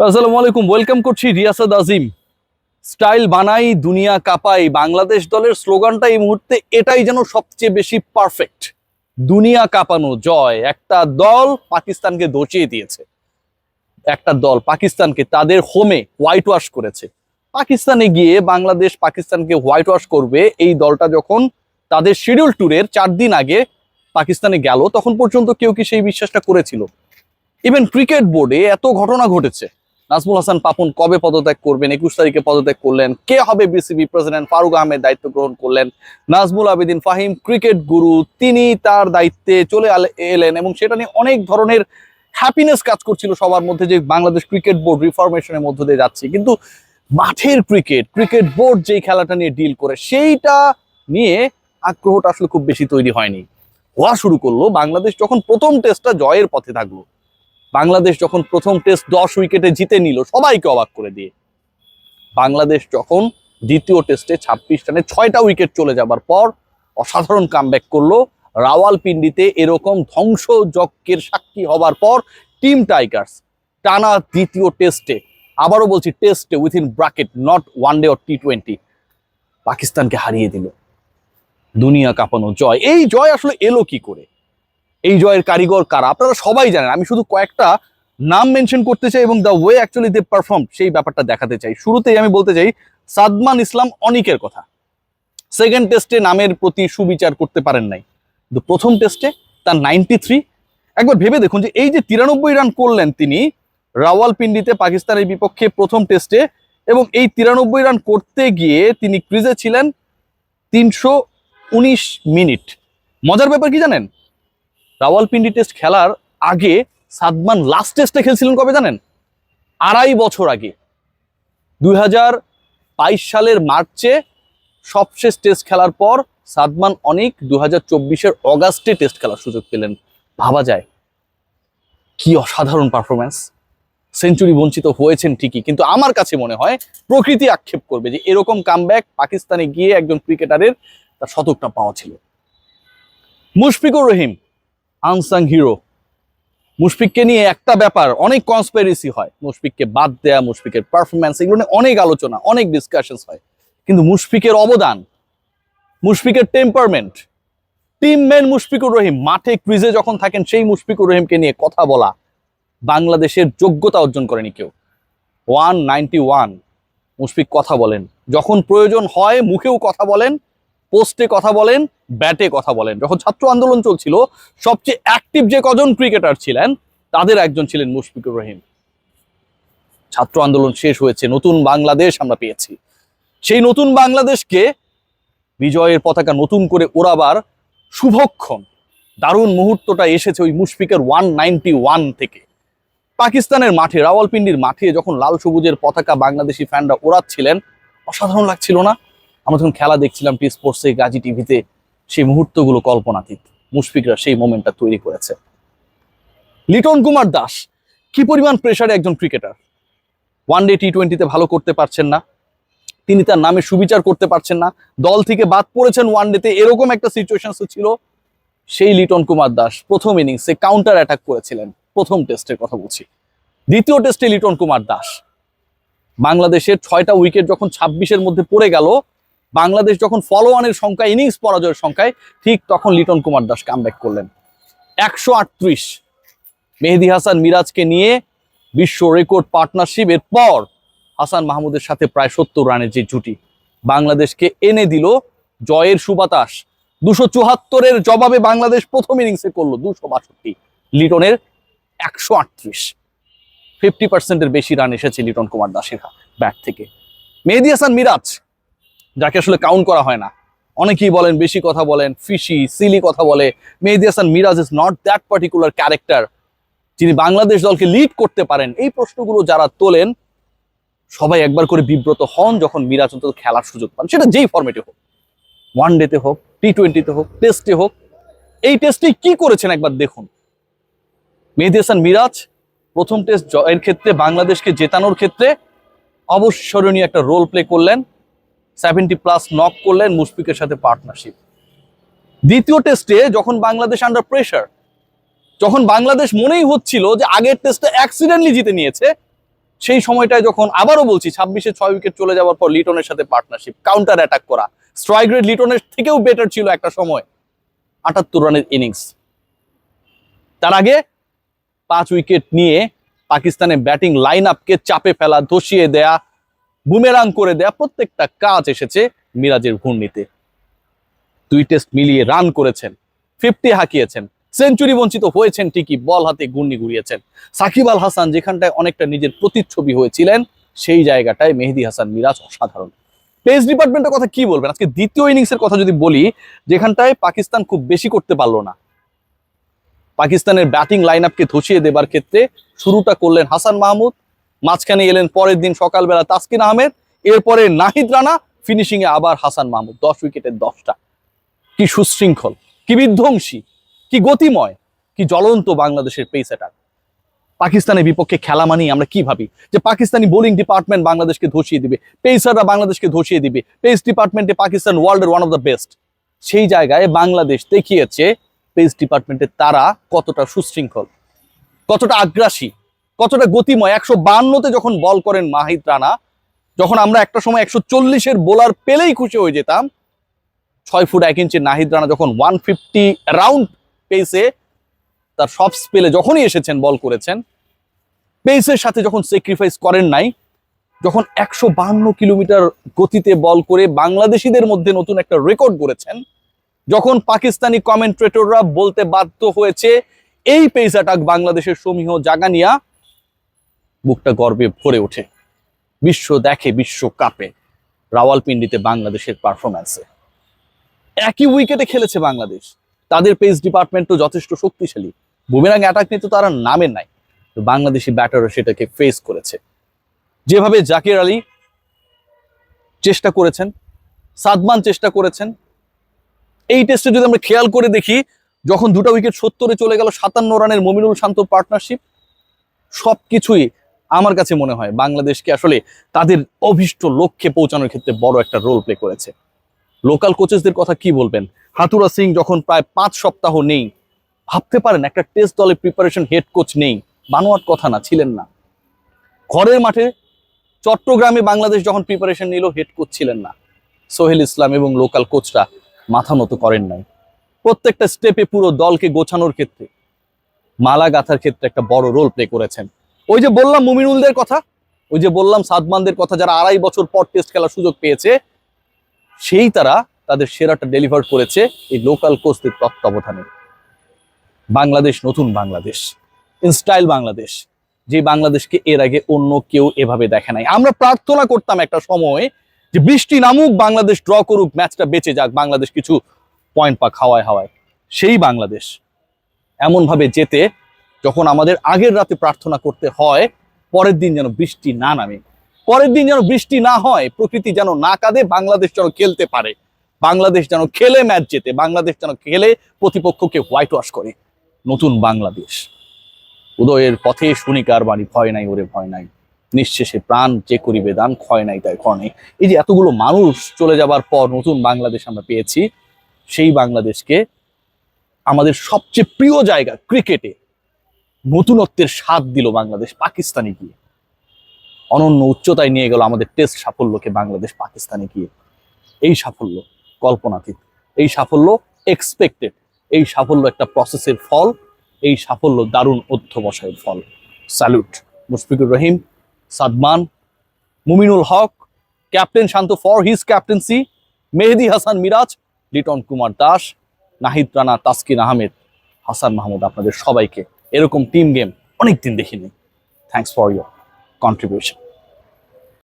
আসসালামু আলাইকুম ওয়েলকাম করছি রিয়াসাদ আজিম। স্টাইল বানাই, দুনিয়া কাপাই, বাংলাদেশ দলের স্লোগানটা এই মুহূর্তে এটাই যেন সবচেয়ে বেশি পারফেক্ট দুনিয়া কাঁপানো, জয়। একটা দল পাকিস্তানকে দোচিয়ে দিয়েছে। একটা দল পাকিস্তানকে তাদের হোমে হোয়াইট ওয়াশ করেছে। পাকিস্তানে গিয়ে বাংলাদেশ পাকিস্তানকে হোয়াইট ওয়াশ করবে, এই দলটা যখন তাদের শিডিউল ট্যুরের চার দিন আগে পাকিস্তানে গেল, তখন পর্যন্ত কেউ কি সেই বিশ্বাসটা করেছিল? ইভেন ক্রিকেট বোর্ডে এত ঘটনা ঘটেছে। নাজমুল হাসান পাপন কবে পদত্যাগ করবেন? একুশ তারিখে পদত্যাগ করলেন। কে হবে বিসিবি প্রেসিডেন্ট? ফারুক আহমেদ দায়িত্ব গ্রহণ করলেন। নাজমুল আবেদিন ফাহিম, ক্রিকেট গুরু, তিনি তার দায়িত্বে চলে এলেন এবং সেটা নিয়ে অনেক ধরনের হ্যাপিনেস কাজ করছিল সবার মধ্যে যে বাংলাদেশ ক্রিকেট বোর্ড রিফরমেশনের মধ্য দিয়ে যাচ্ছে। কিন্তু মাঠের ক্রিকেট ক্রিকেট বোর্ড যেই খেলাটা নিয়ে ডিল করে, সেইটা নিয়ে আগ্রহটা আসলে খুব বেশি তৈরি হয়নি। হওয়া শুরু করল, বাংলাদেশ যখন প্রথম টেস্টটা জয়ের পথে থাকল বাংলাদেশ যখন প্রথম টেস্ট দশ উইকেটে জিতে নিল, সবাইকে অবাক করে দিয়ে। বাংলাদেশ যখন দ্বিতীয় টেস্টে ছাব্বিশ রানে ছয়টা উইকেট চলে যাবার পর অসাধারণ কামব্যাক করল রাওয়ালপিন্ডিতে, এরকম ধ্বংসযজ্ঞের সাক্ষী হবার পর টিম টাইগার্স টানা দ্বিতীয় টেস্টে, আবারও বলছি টেস্টে within bracket not one day or T twenty পাকিস্তানকে হারিয়ে দিল। দুনিয়া কাঁপানো জয়। এই জয় আসলে এলো কি করে? এই জয়ের কারিগর কারা? আপনারা সবাই জানেন, আমি শুধু কয়েকটা নাম মেনশন করতে চাই এবং the way actually they perform সেই ব্যাপারটা দেখাতে চাই। শুরুতেই আমি বলতে চাই, সাদমান ইসলাম অনিকের কথা। সেকেন্ড টেস্টে নামের প্রতি সুবিচার করতে পারেন নাই। কিন্তু প্রথম টেস্টে তার নাইনটি থ্রি একবার ভেবে দেখুন যে এই যে তিরানব্বই রান করলেন তিনি, রাওয়ালপিন্ডিতে পাকিস্তানের বিপক্ষে প্রথম টেস্টে এবং এই তিরানব্বই রান করতে গিয়ে তিনি ক্রিজে ছিলেন তিনশো উনিশ মিনিট। মজার ব্যাপার কি জানেন? রাওয়ালপিন্ডি টেস্ট খেলার আগে সাদমান লাস্ট টেস্টে খেলছিলেন কবে জানেন? আড়াই বছর আগে। দুই হাজার বাইশ সালের মার্চে সবশেষ টেস্ট খেলার পর সাদমান অনেক দু হাজার অগাস্টে টেস্ট খেলার সুযোগ পেলেন। ভাবা যায়। কি অসাধারণ পারফরমেন্স সেঞ্চুরি বঞ্চিত হয়েছেন ঠিকই, কিন্তু আমার কাছে মনে হয় প্রকৃতি আক্ষেপ করবে যে এরকম কামব্যাক পাকিস্তানে গিয়ে একজন ক্রিকেটারের তার শতকটা পাওয়া ছিল। Mushfiqur Rahim unsung hero. মুশফিককে নিয়ে একটা ব্যাপার, অনেক কনস্পাইরেসি হয়। মুশফিককে বাদ দেয়া, মুশফিকের পারফরমেন্স এগুলো নিয়ে অনেক আলোচনা, অনেক ডিসকাশনস হয়। কিন্তু মুশফিকের অবদান, মুশফিকের temperament team man Mushfiqur Rahim, মাঠে ক্রিজে যখন থাকেন, সেই মুশফিকুর রহিমকে নিয়ে কথা বলা বাংলাদেশের যোগ্যতা অর্জন করেনি কেউ। ওয়ান নাইনটি ওয়ান, মুশফিক কথা বলেন। যখন প্রয়োজন হয়, মুখেও কথা বলেন পোস্টে কথা বলেন, ব্যাটে কথা বলেন। যখন ছাত্র আন্দোলন চলছিল, সবচেয়ে অ্যাক্টিভ যে কজন ক্রিকেটার ছিলেন, তাদের একজন ছিলেন মুশফিকুর রহিম। ছাত্র আন্দোলন শেষ হয়েছে, নতুন বাংলাদেশ আমরা পেয়েছি। সেই নতুন বাংলাদেশকে বিজয়ের পতাকা নতুন করে ওড়াবার শুভক্ষণ, দারুণ মুহূর্তটা এসেছে ওই মুশফিকের ওয়ান নাইনটি ওয়ান থেকে। পাকিস্তানের মাঠে, রাওয়ালপিন্ডির মাঠে যখন লাল সবুজের পতাকা বাংলাদেশি ফ্যানরা ওড়াচ্ছিলেন, অসাধারণ লাগছিল না? আমরা যখন খেলা দেখছিলাম টি স্পোর্টসে গাজী টিভিতে সেই মুহূর্তগুলো কল্পনাতীত, মুশফিকরা সেই মোমেন্টটা তৈরি করেছে। লিটন কুমার দাস, কি পরিমাণ প্রেসারে একজন ক্রিকেটার ওয়ান ডে টি টোয়েন্টিতে ভালো করতে পারছেন না, তিনি তার নামে সুবিচার করতে পারছেন না, দল থেকে বাদ পড়েছেন ওয়ান ডেতে এরকম একটা সিচুয়েশন ছিল। সেই লিটন কুমার দাস প্রথম ইনিংসে কাউন্টার অ্যাটাক করেছিলেন, প্রথম টেস্টের কথা বলছি। দ্বিতীয় টেস্টে লিটন কুমার দাস, বাংলাদেশের ছয়টা উইকেট যখন ছাব্বিশের মধ্যে পড়ে গেল বাংলাদেশ যখন ফলোয়ানের সংখ্যা ইনিংস পরাজয়ের সংখ্যায়, ঠিক তখন লিটন কুমার দাস কামব্যাক করলেন। একশো আটত্রিশ। মেহেদি হাসান মিরাজকে নিয়ে বিশ্ব রেকর্ড পার্টনারশিপ পর হাসান মাহমুদের সাথে প্রায় সত্তর রানের যে জুটি, বাংলাদেশকে এনে দিল জয়ের সুবাতাস। দুশো চুহাত্তরের জবাবে বাংলাদেশ প্রথম ইনিংসে করল দুশো বাষট্টি। লিটনের একশো আটত্রিশ। ফিফটি পার্সেন্টের বেশি রান এসেছে লিটন কুমার দাসের ব্যাট থেকে। মেহেদি হাসান মিরাজ যাকে আসলে কাউন্ট করা হয় না। অনেকেই বলেন, বেশি কথা বলেন ফিশি সিলি কথা বলে। Mehedi Hasan Miraz is not that particular character যিনি বাংলাদেশ দলকে লিড করতে পারেন, এই প্রশ্নগুলো যারা তোলেন, সবাই একবার করে বিব্রত হন যখন মিরাজ অন্তত খেলার সুযোগ পান। সেটা যেই ফর্মেটে হোক। ওয়ান ডেতে হোক টি টোয়েন্টিতে হোক টেস্টে হোক, এই টেস্টে কি করেছেন একবার দেখুন। মেহেদি হাসান মিরাজ, প্রথম টেস্ট জয়ের ক্ষেত্রে বাংলাদেশকে জেতানোর ক্ষেত্রে অবসরণীয় একটা রোল প্লে করলেন। সেভেন্টি প্লাস নক করলেন মুশফিকের সাথে পার্টনারশিপ দ্বিতীয় টেস্টে যখন বাংলাদেশ আন্ডার প্রেশার যখন বাংলাদেশ মনেই হচ্ছিল যে আগের টেস্টে অ্যাক্সিডেন্টলি জিতে নিয়েছে, সেই সময়টায় যখন আবারও বলছি, ছাব্বিশে ছয় উইকেট চলে যাওয়ার পর লিটনের সাথে পার্টনারশিপ কাউন্টার অ্যাটাক করা। স্ট্রাইক রেট লিটনের থেকেও বেটার ছিল একটা সময়, আটাত্তর রানের ইনিংস তার আগে পাঁচ উইকেট নিয়ে পাকিস্তানের ব্যাটিং লাইন আপকে চাপে ফেলা, ধসিয়ে দেয়া বুমেরাং করে দেয়া প্রত্যেকটা কাজ এসেছে মিরাজের ঘূর্ণিতে। দুই টেস্ট মিলিয়ে রান করেছেন ফিফটি হাঁকিয়েছেন সেঞ্চুরি বঞ্চিত হয়েছেন ঠিকই, বল হাতে ঘূর্ণি ঘুরিয়েছেন। সাকিব আল হাসান যেখানটায় অনেকটা নিজের প্রতিচ্ছবি হয়েছিলেন, সেই জায়গাটায় মেহেদি হাসান মিরাজ অসাধারণ। পেস ডিপার্টমেন্টের কথা কি বলবেন? আজকে দ্বিতীয় ইনিংসের কথা যদি বলি, যেখানটায় পাকিস্তান খুব বেশি করতে পারল না। পাকিস্তানের ব্যাটিং লাইন আপকে ধসিয়ে দেবার ক্ষেত্রে শুরুটা করলেন হাসান মাহমুদ মাঝখানে এলেন পরের দিন সকালবেলা তাসকিন আহমেদ, এরপরে নাহিদ রানা ফিনিশিং এ আবার হাসান মাহমুদ। দশ উইকেটের দশটা। কি সুশৃঙ্খল, কি বিধ্বংসী, কি গতিময়, কি জ্বলন্ত বাংলাদেশের পেস অ্যাটাক পাকিস্তানের বিপক্ষে খেলা মানেই আমরা কি ভাবি? যে পাকিস্তানি বোলিং ডিপার্টমেন্ট বাংলাদেশকে ধসিয়ে দিবে পেসাররা বাংলাদেশকে ধসিয়ে দিবে। পেস ডিপার্টমেন্টে পাকিস্তান ওয়ার্ল্ডের ওয়ান অফ দ্য বেস্ট সেই জায়গায় বাংলাদেশ দেখিয়েছে পেস ডিপার্টমেন্টের তারা কতটা সুশৃঙ্খল, কতটা আগ্রাসী কতটা গতিময়? একশো বান্নতে যখন বল করেন মাহিদ রানা, যখন আমরা একটা সময় একশো চল্লিশের বোলার পেলেই খুশি হয়ে যেতাম, ছয় ফুট এক ইঞ্চি নাহিদ রানা যখন ওয়ান ফিফটি রাউন্ড পেসে তার সব স্পেলে যখনই এসেছেন, বল করেছেন, পেসের সাথে যখন স্যাক্রিফাইস করেন নাই, যখন একশো বাহান্ন কিলোমিটার গতিতে বল করে বাংলাদেশিদের মধ্যে নতুন একটা রেকর্ড করেছেন যখন পাকিস্তানি কমেন্ট্রেটররা বলতে বাধ্য হয়েছে, এই পেস অ্যাটাক বাংলাদেশের সমীহ জাগানিয়া বুকটা গর্বে ভরে ওঠে। বিশ্ব দেখে, বিশ্ব কাঁপে রাওয়ালপিন্ডিতে বাংলাদেশের পারফরম্যান্সে একই উইকেটে খেলেছে বাংলাদেশ। তাদের পেস ডিপার্টমেন্টও যথেষ্ট শক্তিশালী। বুমেরাং অ্যাটাক নিয়ে তো তারা নামের নাই। তো বাংলাদেশি ব্যাটাররা সেটাকে ফেস করেছে। যেভাবে জাকির আলী চেষ্টা করেছেন, সাদমান চেষ্টা করেছেন, এই টেস্টে যদি আমরা খেয়াল করে দেখি, যখন দুটো উইকেট সত্তরে চলে গেল, সাতান্ন রানের মমিনুল শান্ত পার্টনারশিপ সবকিছুই আমার কাছে মনে হয় বাংলাদেশকে আসলে তাদের অভিষ্ট লক্ষ্যে পৌঁছানোর ক্ষেত্রে বড় একটা রোল প্লে করেছে। লোকাল কোচেসদের কথা কি বলবেন? হাতুরা সিং যখন প্রায় পাঁচ সপ্তাহ নেই, ভাবতে পারেন একটা টেস্ট দলে প্রিপারেশন হেড কোচ নেই। বানোয়াট কথা না, ছিলেন না। ঘরের মাঠে চট্টগ্রামে বাংলাদেশ যখন প্রিপারেশন নিল হেড কোচ ছিলেন না। সোহেল ইসলাম এবং লোকাল কোচরা মাথা মতো করেন নাই। প্রত্যেকটা স্টেপে পুরো দলকে গোছানোর ক্ষেত্রে মালা গাথার ক্ষেত্রে একটা বড় রোল প্লে করেছেন। ওই যে বললাম মুমিনুলদের কথা, ওই যে বললাম সাদমানদের কথা যারা আড়াই বছর পর টেস্ট খেলার সুযোগ পেয়েছে, সেই তারা তাদের সেরাটা ডেলিভার করেছে এই লোকাল কোচদের তত্ত্বাবধানে। বাংলাদেশ নতুন বাংলাদেশ ইনস্টাইল বাংলাদেশ, যে বাংলাদেশকে এর আগে অন্য কেউ এভাবে দেখে নাই। আমরা প্রার্থনা করতাম একটা সময় যে বৃষ্টি নামুক, বাংলাদেশ ড্র করুক ম্যাচটা বেঁচে যাক, বাংলাদেশ কিছু পয়েন্ট পাক খাওয়ায় হাওয়ায়। সেই বাংলাদেশ এমনভাবে যেতে যখন আমাদের আগের রাতে প্রার্থনা করতে হয়, পরের দিন যেন বৃষ্টি না নামে। পরের দিন যেন বৃষ্টি না হয়, প্রকৃতি যেন না কাঁদে, বাংলাদেশ যেন খেলতে পারে। বাংলাদেশ যেন খেলে ম্যাচ জেতে, বাংলাদেশ যেন খেলে প্রতিপক্ষকে হোয়াইট ওয়াশ করে। নতুন বাংলাদেশ। উদয়ের পথে শুনিকার বাড়ি ভয় নাই ওরে ভয় নাই। নিঃশেষে প্রাণ যে করিবে দান, ক্ষয় নাই তাই ক্ষয় নেই। এই যে এতগুলো মানুষ চলে যাবার পর নতুন বাংলাদেশ আমরা পেয়েছি, সেই বাংলাদেশকে আমাদের সবচেয়ে প্রিয় জায়গা, ক্রিকেটে নতুনত্বের স্বাদ দিল বাংলাদেশ পাকিস্তানে গিয়ে। অনন্য উচ্চতায় নিয়ে গেল আমাদের টেস্ট সাফল্যকে বাংলাদেশ পাকিস্তানে গিয়ে। এই সাফল্য কল্পনাতীত, এই সাফল্য এক্সপেক্টেড এই সাফল্য একটা প্রসেসের ফল, এই সাফল্য দারুণ অধ্যবসায়ের ফল। Salute Mushfiqur Rahim, Sadman, Mominul Haque, captain Shanto for his captaincy Mehedi Hasan Miraz, Liton Kumar Das, Nahid Rana, Taskin Ahmed, Hasan Mahmud, আপনাদের সবাইকে এরকম টিম গেম অনেকদিন দেখিনি। Thanks for your contribution